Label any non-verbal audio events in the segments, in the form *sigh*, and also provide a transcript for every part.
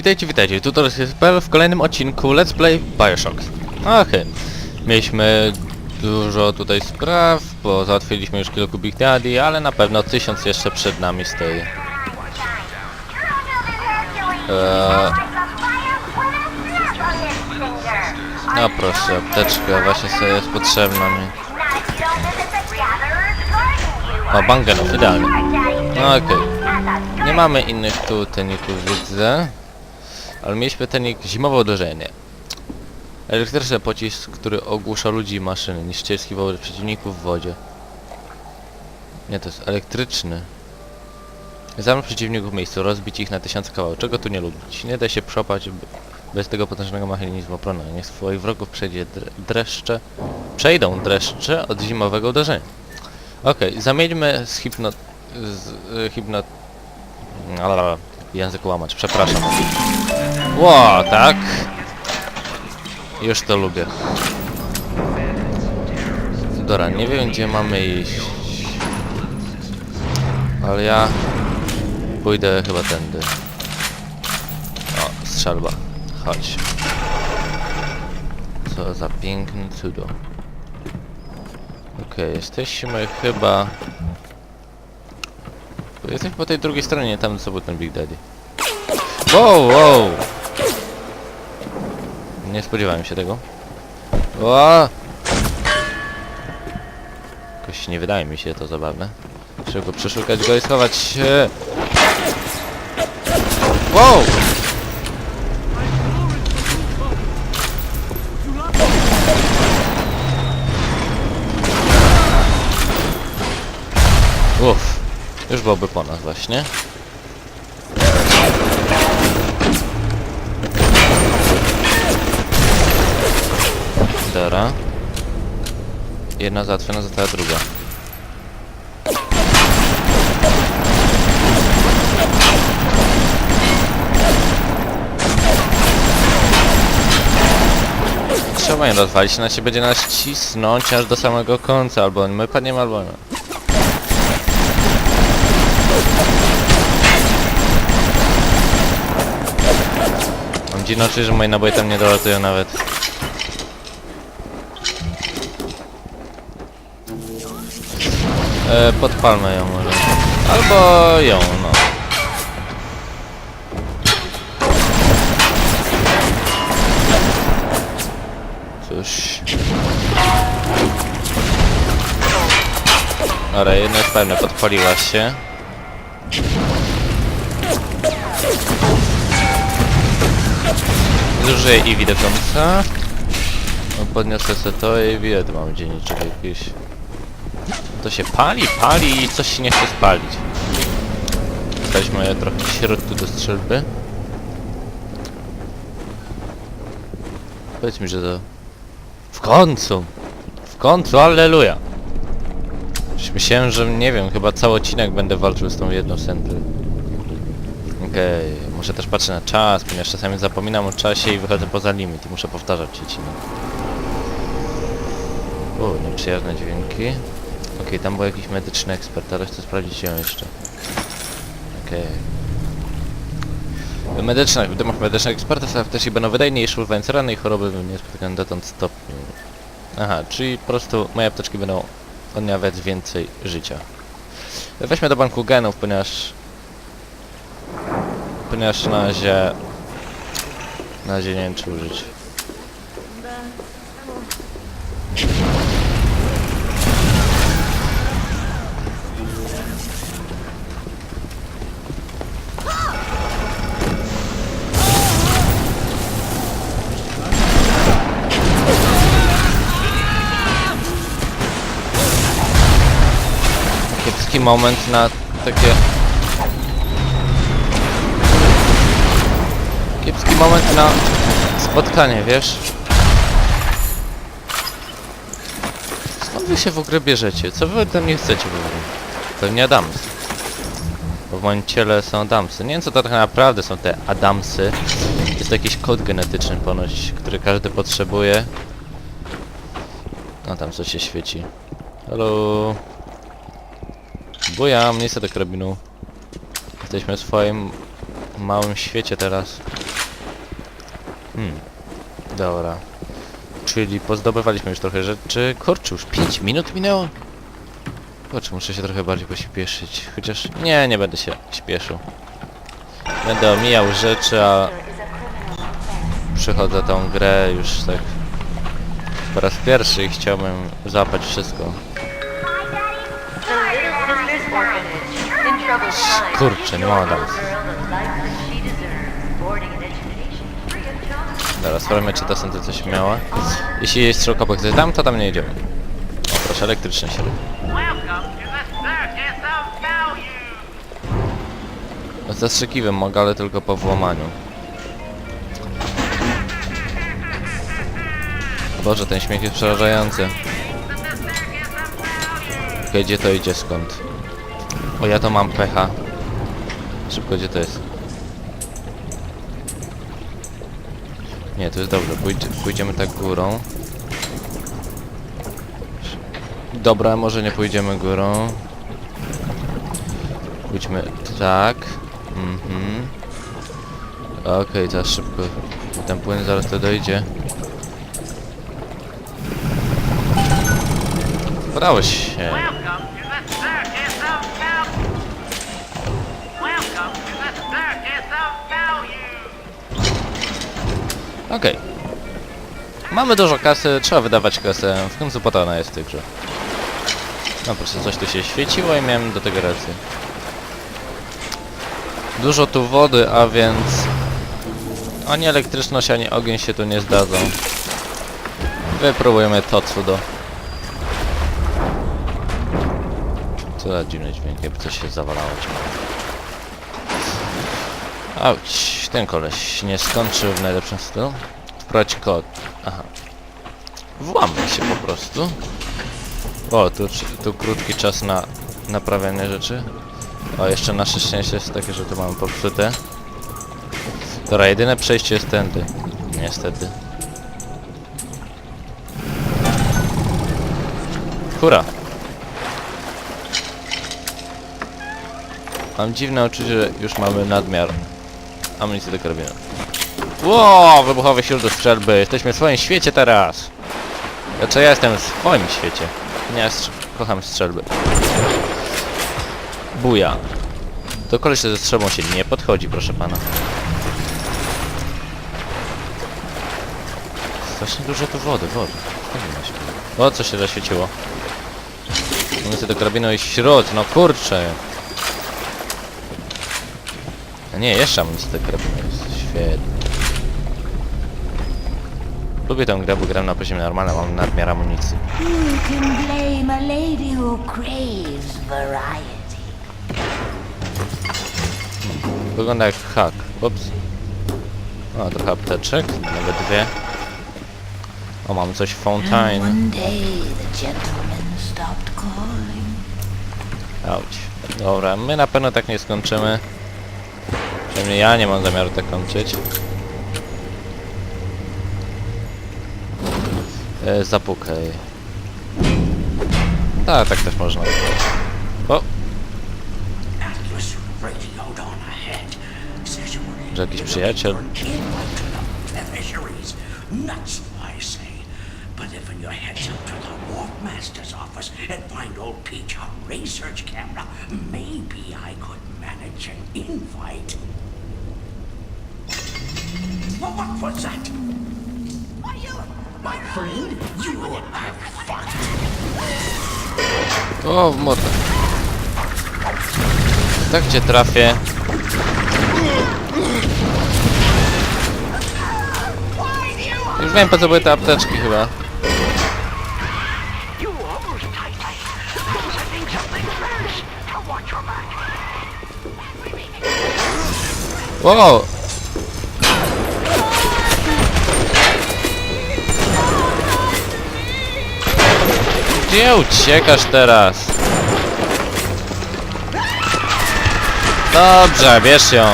Witajcie, witajcie, tu Torres jest PL w kolejnym odcinku Let's Play Bioshock. Okej, mieliśmy dużo tutaj spraw, bo załatwiliśmy już kilku Big Daddy, ale na pewno tysiąc jeszcze przed nami stoi. Eee, no proszę, apteczka właśnie sobie jest potrzebna mi. O, bangenów, idealnie. No okej. Nie mamy innych tu widzę. Ale mieliśmy tenik zimowe uderzenie. Elektryczny pocisk, który ogłusza ludzi i maszyny. Niszczycielski wobec przeciwników w wodzie. Nie, to jest elektryczny. Zamknąć przeciwników w miejscu, rozbić ich na tysiące kawałków. Czego tu nie lubić? Nie da się przopać bez tego potężnego mechanizmu obronnego. Niech swoich wrogów przejdzie dre dreszcze... Przejdą dreszcze od zimowego uderzenia. Okej, zamieńmy z hipno... z y, hipno... Język łamać, przepraszam. Ło, tak. Już to lubię. Dobra, nie wiem gdzie mamy iść. Ale ja pójdę chyba tędy. O, strzelba. Chodź. Co za piękne cudo. Okej, jesteśmy chyba... Jesteśmy po tej drugiej stronie, tam co był ten Big Daddy. Wow, wow! Nie spodziewałem się tego. O! Jakoś nie wydaje mi się to zabawne. Szybko przeszukać go i schować się. Wow! Uff. Już byłoby po nas właśnie. Dobra. Jedna załatwiona, została druga. Trzeba ją rozwalić, inaczej będzie nas cisnąć aż do samego końca, albo my padniemy, albo my. Mam dziwne oczy, że moje naboje tam nie dolatują nawet. E, podpalmy ją może. Albo ją, no. Cóż. Dobra, jedno jest pewne, podpaliła się. Zużyję Eevee do końca. No, podniosę sobie to i wie, tu mamy dzienniczek jakiś. To się pali, pali i coś się nie chce spalić. Dostaliśmy trochę środku do strzelby. Powiedz mi, że to... W końcu! W końcu, alleluja! Myślałem, że nie wiem, chyba cały odcinek będę walczył z tą jedną sentry. Okej, muszę też patrzeć na czas, ponieważ czasami zapominam o czasie i wychodzę poza limit i muszę powtarzać odcinek. O, nieprzyjazne dźwięki. Okej, tam był jakiś medyczny ekspert, ale chcę sprawdzić ją jeszcze. Okej. W medycznych, w domach medycznych ekspertów też będą wydajniejsze, używając rannej choroby w niespotykanym dotąd stopniu. Aha, czyli po prostu moje apteczki będą odnawiać więcej życia. Weźmy do banku genów, ponieważ... Ponieważ na razie... Na razie nie wiem czy użyć. Moment na takie... Kiepski moment na spotkanie, wiesz? Skąd wy się w ogóle bierzecie? Co wy ode mnie chcecie w ogóle? Pewnie Adams. Bo w moim ciele są Adamsy. Nie wiem co to tak naprawdę są te Adamsy. Jest jakiś kod genetyczny ponoć, który każdy potrzebuje. No tam coś się świeci. Halo. Bujam, nie chcę do karabinu. Jesteśmy w swoim małym świecie teraz. Hmm. Dobra. Czyli pozdobywaliśmy już trochę rzeczy. Kurczę, już 5 minut minęło? Kurczę, muszę się trochę bardziej pośpieszyć. Chociaż nie, nie będę się śpieszył. Będę omijał rzeczy, a przychodzę tą grę już tak po raz pierwszy i chciałbym złapać wszystko. Education free of charge. Dobra, sprawdźmy czy ta sądzę coś miała. Jeśli jest strzałka gdzieś tam, to tam nie idziemy. O, proszę, elektryczny się robi. Zastrzykiwem mogę, ale tylko po włamaniu. Boże, ten śmiech jest przerażający. Gdzie to idzie, skąd? O, ja to mam pecha. Szybko, gdzie to jest? Nie, to jest dobrze, Pójdzie, pójdziemy tak górą. Dobra, może nie pójdziemy górą. Pójdźmy tak. Mhm. Okej, teraz szybko. Ten płyn zaraz to dojdzie. Udało się. Okej. Mamy dużo kasy, trzeba wydawać kasę. W końcu po to ona jest w tej grze. No proszę, coś tu się świeciło i miałem do tego rację. Dużo tu wody, a więc... Ani elektryczność, ani ogień się tu nie zdadzą. Wypróbujemy to cudo. Co za dziwny dźwięk, jakby coś się zawalało ciągle. Auć, ten koleś nie skończył w najlepszym stylu. Wprowadź kod. Aha. Włamaj się po prostu. O, tu, tu krótki czas na naprawianie rzeczy. O, jeszcze nasze szczęście jest takie, że tu mamy popsute. Dobra, jedyne przejście jest tędy. Niestety. Hura! Mam dziwne uczucie, że już mamy nadmiar amunicji do karabinu. Ło, wybuchowe siły do strzelby. Jesteśmy w swoim świecie teraz. Znaczy ja jestem w swoim świecie. Ja strz- kocham strzelby. Buja. Do koleś ze strzelbą się nie podchodzi, proszę pana. Strasznie dużo tu wody, wody. O, co się zaświeciło. Amunicja do karabinu i śród, no kurczę. A nie, jeszcze amunicja do karabinu jest. Świetnie. Lubię tę grę, bo gram na poziomie normalnym, mam nadmiar amunicji. You can blame a lady who craves variety. Wygląda jak hak. Ups. O, trochę apteczek, nawet dwie. O, mam coś And fountain. one day the gentleman stopped calling. Auć. Dobra, my na pewno tak nie skończymy. Przynajmniej ja nie mam zamiaru tak kończyć. E, zapukaj. Tak, tak też można. O, że jakiś przyjaciel. Nuts, I say. But if your heads up to the Wharf Master's office and find old Peach on research camera, maybe I could manage an invite. Well, what was that? Why, you, my friend, you have fun. O, w mordę. Tak gdzie trafię. Już wiem po co były te apteczki chyba. You Gdzie uciekasz teraz? Dobrze, bierz ją.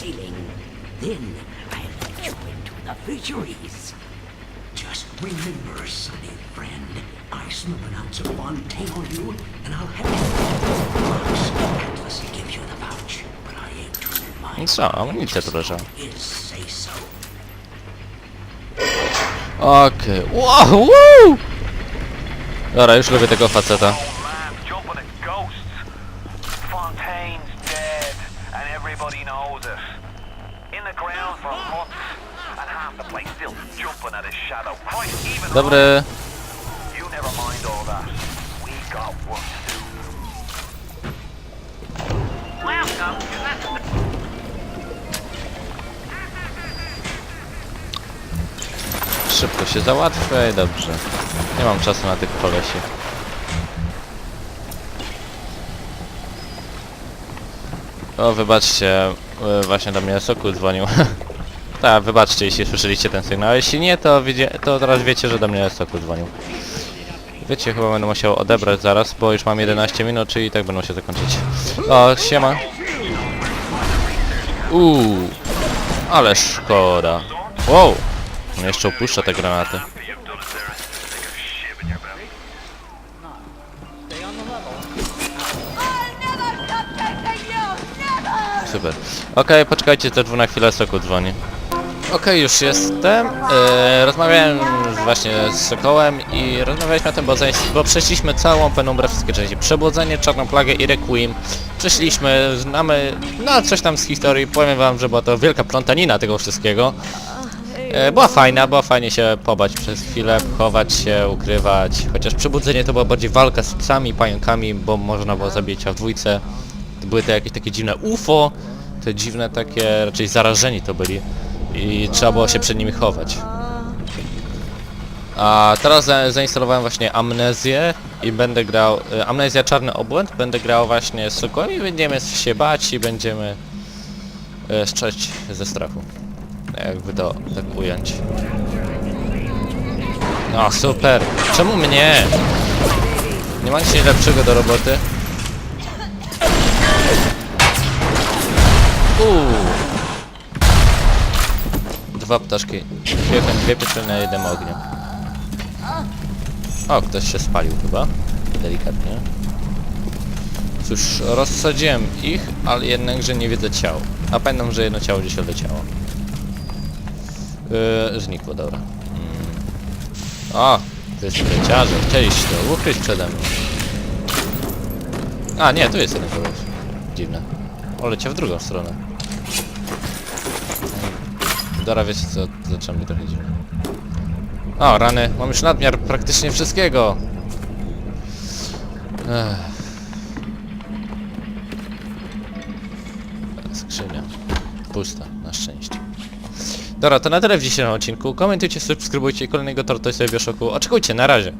Ceiling. Then I'll let you into the fisheries. Just remember, sonny friend, I smell an ounce of Fontaine on you, and I'll have you box. Atlas gives you the pouch. but I ain't turning my No co, amunicja tu leżała. His say so. Okej. Wow, woo! Dobra, już lubię tego faceta. Old man jumping at ghosts. Fontaine's dead, and everybody knows it. In the ground for months, Dobry. Szybko się załatwia i dobrze. Nie mam czasu na tych kolesi. O, wybaczcie, e, właśnie do mnie Sokół dzwonił. *laughs* tak, wybaczcie, jeśli słyszeliście ten sygnał. Jeśli nie, to, to teraz wiecie, że do mnie Sokół dzwonił. Wiecie, chyba będę musiał odebrać zaraz, bo już mam 11 minut, czyli i tak będą się zakończyć. O, siema. Uuu, ale szkoda. Wow, on jeszcze opuszcza te granaty. Super. Okej, poczekajcie, te dwu na chwilę Soku dzwoni. Okej, już jestem. E, rozmawiałem właśnie z Sokołem i rozmawialiśmy o tym, bo, bo przeszliśmy całą penumbrę wszystkie części. Przebudzenie, Czarną Plagę i Requiem. Przeszliśmy, znamy, no coś tam z historii. Powiem wam, że była to wielka plątanina tego wszystkiego. E, była fajna, była fajnie się pobać przez chwilę, chować się, ukrywać. Chociaż przebudzenie to była bardziej walka z psami, pająkami, bo można było zabić w dwójce. To były te jakieś takie dziwne UFO, te dziwne takie, raczej zarażeni to byli. I trzeba było się przed nimi chować. A teraz za, zainstalowałem właśnie Amnezję i będę grał... e, Amnezja Czarny Obłęd, będę grał właśnie z i będziemy się bać i będziemy e, ze strachu. Jakby to tak ująć. No super! Czemu mnie? Nie ma nic lepszego do roboty? Uuu. Dwa ptaszki. Dwie, dwie pieczone na jednym ogniu. O, ktoś się spalił chyba. Delikatnie. Cóż, rozsadziłem ich, ale jednakże nie widzę ciał. A pamiętam, że jedno ciało gdzieś odleciało. Yy, znikło, dobra. Mm. O, to jest leciarze. Chcieliście to ukryć przede mną. A, nie, tu jest jeden kogoś. Dziwne. O, leciał w drugą stronę. Dora, wiecie co, zaczęło mi trochę dziwnie. O, rany, mam już nadmiar praktycznie wszystkiego. Ech. Skrzynia. Pusta, na szczęście. Dobra, to na tyle w dzisiejszym odcinku. Komentujcie, subskrybujcie i kolejnego Tortoise Bioshoku. Oczekujcie, na razie.